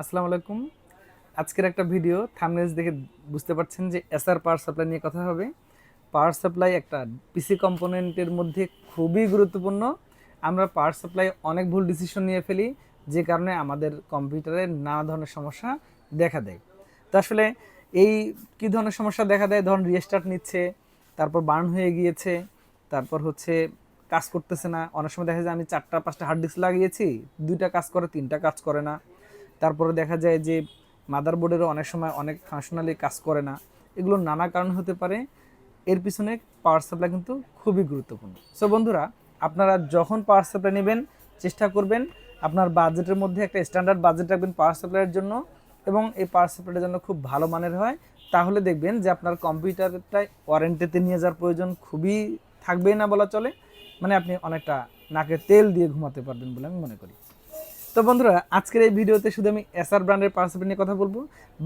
আসসালামু আলাইকুম। আজকের একটা ভিডিও থামনেলস দেখে বুঝতে পারছেন যে এসআর পাওয়ার সাপ্লাই নিয়ে কথা হবে। পাওয়ার সাপ্লাই একটা পিসি কম্পোনেন্টের মধ্যে খুবই গুরুত্বপূর্ণ। আমরা পাওয়ার সাপ্লাই অনেক ভুল ডিসিশন নিয়ে ফেলি, যে কারণে আমাদের কম্পিউটারে নানা ধরনের সমস্যা দেখা দেয়। তো আসলে এই কী ধরনের সমস্যা দেখা দেয়? ধরুন রিস্টার্ট নিচ্ছে, তারপর বার্ন হয়ে গিয়েছে, তারপর হচ্ছে কাজ করতেছে না। অনেক সময় দেখা যায় আমি চারটা, পাঁচটা হার্ড ডিস্ক লাগিয়েছি, দুইটা কাজ করে, তিনটা কাজ করে না। তারপরে দেখা যায় যে মাদারবোর্ডেরও অনেক সময় অনেক ফাংশনালি কাজ করে না। এগুলো নানা কারণ হতে পারে। এর পিছনে পাওয়ার সাপ্লাই কিন্তু খুবই গুরুত্বপূর্ণ। সো বন্ধুরা, আপনারা যখন পাওয়ার সাপ্লাই নেবেন, চেষ্টা করবেন আপনার বাজেটের মধ্যে একটা স্ট্যান্ডার্ড বাজেট রাখবেন পাওয়ার সাপ্লাইয়ের জন্য এবং এই পাওয়ার সাপ্লাইয়ের জন্য খুব ভালো মানের হয়। তাহলে দেখবেন যে আপনার কম্পিউটারটাই ওয়ারেন্টিতে নিয়ে যাওয়ার প্রয়োজন খুবই থাকবেই না বলা চলে। মানে আপনি অনেকটা নাকে তেল দিয়ে ঘুমাতে পারবেন বলে আমি মনে করি। তো বন্ধুরা, আজকের এই ভিডিওতে শুধু আমি এসআর ব্র্যান্ডের পাওয়ার নিয়ে কথা বলব।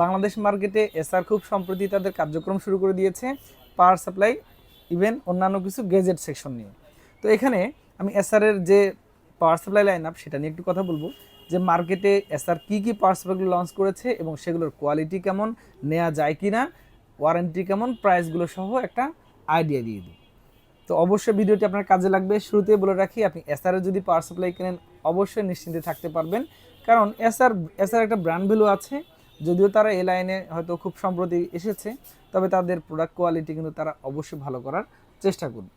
বাংলাদেশ মার্কেটে এসআর খুব সম্প্রতি তাদের কার্যক্রম শুরু করে দিয়েছে পাওয়ার সাপ্লাই ইভেন অন্যান্য কিছু গেজেট সেকশন নিয়ে। তো এখানে আমি এসআর এর যে পাওয়ার সাপ্লাই লাইন আপ সেটা নিয়ে একটু কথা বলব। যে মার্কেটে এসআর কী কী পাওয়ার সাপ্লাইগুলো লঞ্চ করেছে এবং সেগুলোর কোয়ালিটি কেমন নেওয়া যায় কি না ওয়ারেন্টি কেমন প্রাইসগুলো সহ একটা আইডিয়া দিয়ে দিই। তো অবশ্যই ভিডিওটি আপনার কাজে লাগবে। শুরুতে বলে রাখি, আপনি এসআর যদি পাওয়ার সাপ্লাই কেনেন, অবশ্যই নিশ্চিন্তে থাকতে পারবেন। কারণ এসআর এসআর একটা ব্র্যান্ড ভ্যালু আছে, যদিও তারা এ লাইনে হয়তো খুব সম্প্রতি এসেছে, তবে তাদের প্রোডাক্ট কোয়ালিটি কিন্তু তারা অবশ্যই ভালো করার চেষ্টা করবে।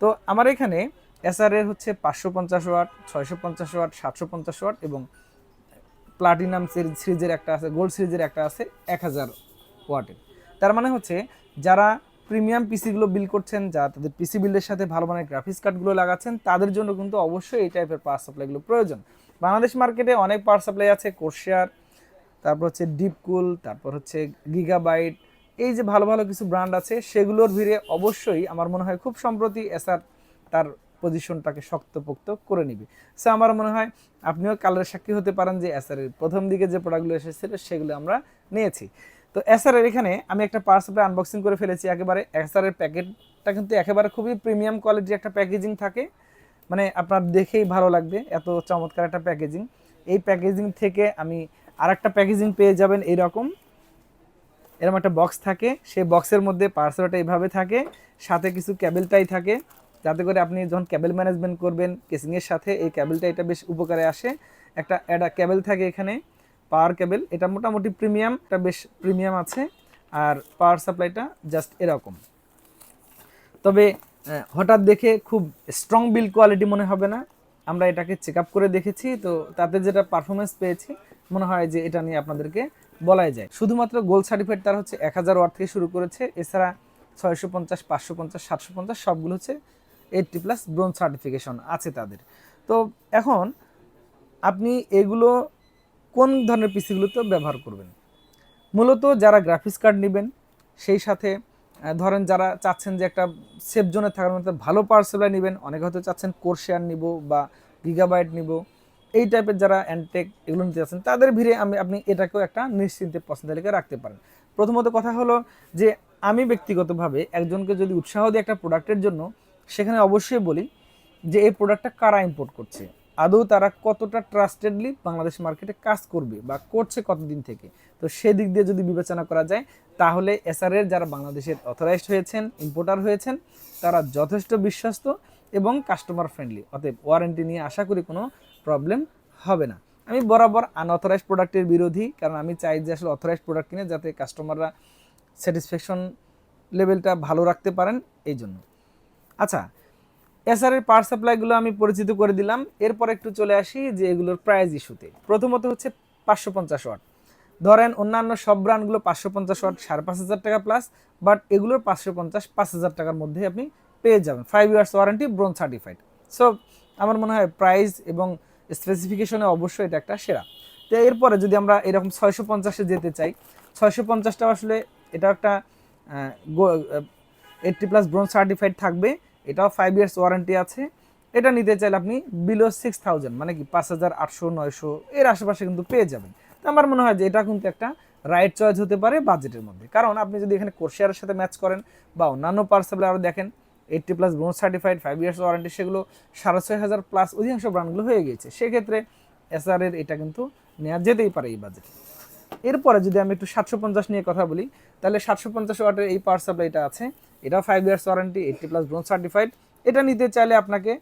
তো আমার এখানে এসআর এর হচ্ছে পাঁচশো পঞ্চাশ ওয়াট, ছয়শো পঞ্চাশ ওয়াট, সাতশো পঞ্চাশ ওয়াট এবং প্লাটিনাম সিরিজের একটা আছে গোল্ড সিরিজের একটা আছে এক হাজার ওয়াটের। তার মানে হচ্ছে, যারা প্রিমিয়াম পিসিগুলো বিল করছেন যারা তাদের পিসি বিল্ডের সাথে ভালো মানের গ্রাফিক্স কার্ডগুলো লাগাচ্ছেন, তাদের জন্য কিন্তু অবশ্যই এই টাইপের পাওয়ার সাপ্লাইগুলো প্রয়োজন। বাংলাদেশ মার্কেটে অনেক পাওয়ার সাপ্লাই আছে কোর্শিয়ার তারপর হচ্ছে ডিপকুল তারপর হচ্ছে গিগাবাইট এই যে ভালো ভালো কিছু ব্র্যান্ড আছে, সেগুলোর ভিড়ে অবশ্যই আমার মনে হয় খুব সম্প্রতি এসআর তার পজিশনটাকে শক্তপোক্ত করে নিবে। সো আমার মনে হয় আপনিও কালের সাক্ষী হতে পারেন যে এসআর এর প্রথম দিকে যে প্রোডাক্টগুলো এসেছিল, সেগুলো আমরা নিয়েছি। তো এসআর এর এখানে আমি একটা পাওয়ার সাপ্লাই আনবক্সিং করে ফেলেছি একেবারে এসআর এর প্যাকেটটা কিন্তু একেবারে খুবই প্রিমিয়াম কোয়ালিটির একটা প্যাকেজিং থাকে। মানে আপনার দেখেই ভালো লাগবে, এত চমৎকার একটা প্যাকেজিং এই প্যাকেজিং থেকে আমি আর একটা প্যাকেজিং পেয়ে যাবেন এইরকম। এরকম একটা বক্স থাকে, সেই বক্সের মধ্যে পার্সেলটা এইভাবে থাকে। সাথে কিছু ক্যাবেলটাই থাকে, যাতে করে আপনি যখন ক্যাবেল ম্যানেজমেন্ট করবেন কেসিংয়ের সাথে, এই ক্যাবেলটা এটা বেশ উপকারে আসে। একটা একটা ক্যাবেল থাকে এখানে। পাওয়ার কেবল, এটা মোটামুটি প্রিমিয়াম, এটা বেশ প্রিমিয়াম আছে, আর পাওয়ার সাপ্লাইটা জাস্ট এরকম। তবে হঠাৎ দেখে খুব স্ট্রং বিল্ড কোয়ালিটি মনে হবে না। আমরা এটাকে চেক করে দেখেছি, তো তাতে যেটা পারফরমেন্স পেয়েছি, মনে হয় যে এটা নিয়ে আপনাদেরকে বলাই যায়। শুধুমাত্র গোল্ড সার্টিফাইড তার হচ্ছে এক হাজার ওয়াট থেকে শুরু করেছে, এছাড়া ছয়শো পঞ্চাশ, পাঁচশো পঞ্চাশ, সাতশো পঞ্চাশ, সবগুলো হচ্ছে এইটটি প্লাস ব্রোঞ্জ সার্টিফিকেশন আছে তাদের। তো এখন, আপনি এগুলো কোন ধরনের পিসিগুলোতে ব্যবহার করবেন? মূলত যারা গ্রাফিক্স কার্ড নেবেন, সেই সাথে ধরেন যারা চাচ্ছেন যে একটা সেফ জোনে থাকার মতো ভালো পাওয়ার সাপ্লাই নেবেন, অনেকে হয়তো চাচ্ছেন কোর্শিয়ার নিব বা গিগাবাইট নিব, এই টাইপের যারা অ্যান্টেক এগুলো নিতে চাচ্ছেন, তাদের ভিড়ে আমি, আপনি এটাকেও একটা নিশ্চিন্তে পছন্দ তালিকায় রাখতে পারেন। প্রথমত কথা হলো যে, আমি ব্যক্তিগতভাবে একজনকে যদি উৎসাহ দিই একটা প্রোডাক্টের জন্য, সেখানে অবশ্যই বলি যে, এই প্রোডাক্টটা কারা ইম্পোর্ট করছে? আদৌ তারা কতটা ট্রাস্টেডলি বাংলাদেশ মার্কেটে কাজ করবে বা করছে কতদিন থেকে? তো সেদিক দিয়ে যদি বিবেচনা করা যায়, তাহলে এসআরের যারা বাংলাদেশের অথরাইজড হয়েছেন ইম্পোর্টার হয়েছেন, তারা যথেষ্ট বিশ্বস্ত এবং কাস্টমার ফ্রেন্ডলি অতএব ওয়ারেন্টি নিয়ে আশা করি কোনো প্রবলেম হবে না। আমি বরাবর আনঅথরাইজ প্রোডাক্টের বিরোধী, কারণ আমি চাই যে আসলে অথরাইজ প্রোডাক্ট কিনে যাতে কাস্টমাররা স্যাটিসফ্যাকশন লেভেলটা ভালো রাখতে পারেন, এই জন্য। আচ্ছা এসআরের পাওয়ার সাপ্লাইগুলো আমি পরিচিত করে দিলাম। এরপর একটু চলে আসি যে এগুলোর প্রাইস ইস্যুতে প্রথমত হচ্ছে পাঁচশো পঞ্চাশ ওয়াট। ধরেন অন্যান্য সব ব্র্যান্ডগুলো পাঁচশো পঞ্চাশ ওয়াট, সাড়ে পাঁচ হাজার টাকা প্লাস বাট এগুলোর পাঁচশো পঞ্চাশ, পাঁচ হাজার টাকার মধ্যে আপনি পেয়ে যাবেন। Five years warranty bronze certified so আমার মনে হয় প্রাইস এবং স্পেসিফিকেশনে অবশ্যই এটা একটা সেরা। তো এরপরে যদি আমরা এরকম ছয়শো পঞ্চাশে যেতে চাই, ছয়শো পঞ্চাশটা আসলে এটা একটা এইটটি প্লাস ব্রোন সার্টিফাইড থাকবে। এটাও ফাইভ ইয়ার্স ওয়ারেন্টি আছে। এটা নিতে চাইলে আপনি বিলো সিক্স থাউজেন্ড মানে কি পাঁচ হাজার আটশো, নয়শো, এর আশেপাশে কিন্তু পেয়ে যাবেন। তো আমার মনে হয় যে এটা কিন্তু একটা রাইট চয়েস হতে পারে বাজেটের মধ্যে। কারণ আপনি যদি এখানে কোর্সিয়ারের সাথে ম্যাচ করেন বা অন্যান্য পার্সেবল আরও দেখেন eighty plus bronze certified five years warranty সেগুলো সাড়ে ছয় হাজার প্লাস অধিকাংশ ব্র্যান্ডগুলো হয়ে গিয়েছে। সেক্ষেত্রে এসআর এর এটা কিন্তু নেওয়া যেতেই পারে এই বাজেট এরপরে যদি আমি একটু সাতশো পঞ্চাশ নিয়ে কথা বলি, তাহলে সাতশো পঞ্চাশ ওয়াটের এই পাওয়ার সাপ্লাইটা আছে। এটা five years warranty eighty plus bronze certified এটা নিতে চাইলে আপনাকে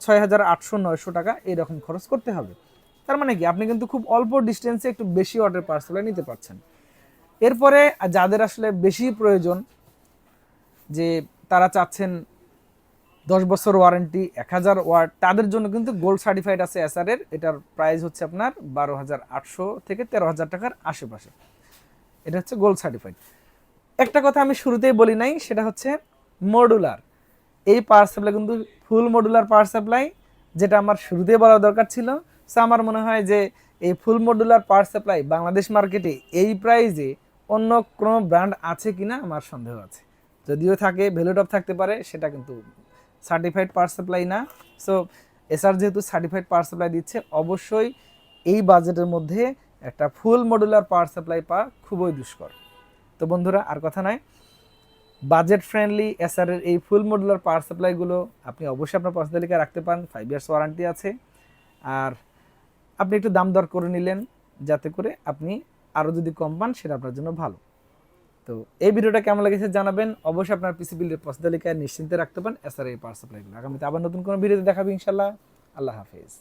ছয় হাজার আটশো নয়শো টাকা এরকম খরচ করতে হবে। তার মানে কি? আপনি কিন্তু খুব অল্প ডিস্টেন্সে একটু বেশি ওয়াটের পাওয়ার সাপ্লাই নিতে পারছেন। এরপরে যাদের আসলে বেশি প্রয়োজন, যে তারা চাচ্ছেন দশ বছর ওয়ারেন্টি এক হাজার ওয়াট। তাদের জন্য কিন্তু গোল্ড সার্টিফাইড আছে এসআর এর। এটার প্রাইস হচ্ছে আপনার বারো হাজার আটশো থেকে তেরো হাজার টাকার আশেপাশে। এটা হচ্ছে গোল্ড সার্টিফাইড একটা কথা আমি শুরুতেই বলি নাই, সেটা হচ্ছে মডুলার এই পাওয়ার সাপ্লাই কিন্তু ফুল মডুলার পাওয়ার সাপ্লাই যেটা আমার শুরুতেই বলা দরকার ছিল। সো আমার মনে হয় যে এই full modular power supply Bangladesh মার্কেটে এই প্রাইজে অন্য কোনো ব্র্যান্ড আছে কিনা আমার সন্দেহ আছে। যদিও থাকে ভ্যালুটপ থাকতে পারে, সেটা কিন্তু সার্টিফাইড পাওয়ার সাপ্লাই না। সো এসআর যেহেতু সার্টিফাইড পাওয়ার সাপ্লাই দিচ্ছে, অবশ্যই এই বাজেটের মধ্যে একটা ফুল মডুলার পাওয়ার সাপ্লাই পাওয়া খুবই দুষ্কর। তো বন্ধুরা, আর কথা নয় বাজেট ফ্রেন্ডলি এসআর এর এই ফুল মডুলার পাওয়ার সাপ্লাইগুলো আপনি অবশ্যই আপনার পছন্দ তালিকায় রাখতে পারেন ফাইভ ইয়ার্স ওয়ারেন্টি আছে। আর আপনি একটু দাম দর করে নিলেন, যাতে করে আপনি আরও যদি কম পান, সেটা আপনার জন্য ভালো। তো এই ভিডিওটা কেমন লেগেছে জানাবেন। অবশ্যই আপনার পিসি বিলের পছন্দ নিশ্চিন্তে রাখতে পারেন। এসআর এই সাপ্লাইগুলো আগামীতে আবার নতুন কোনো ভিডিওতে দেখাবে ইনশাল্লাহ আল্লাহ হাফেজ।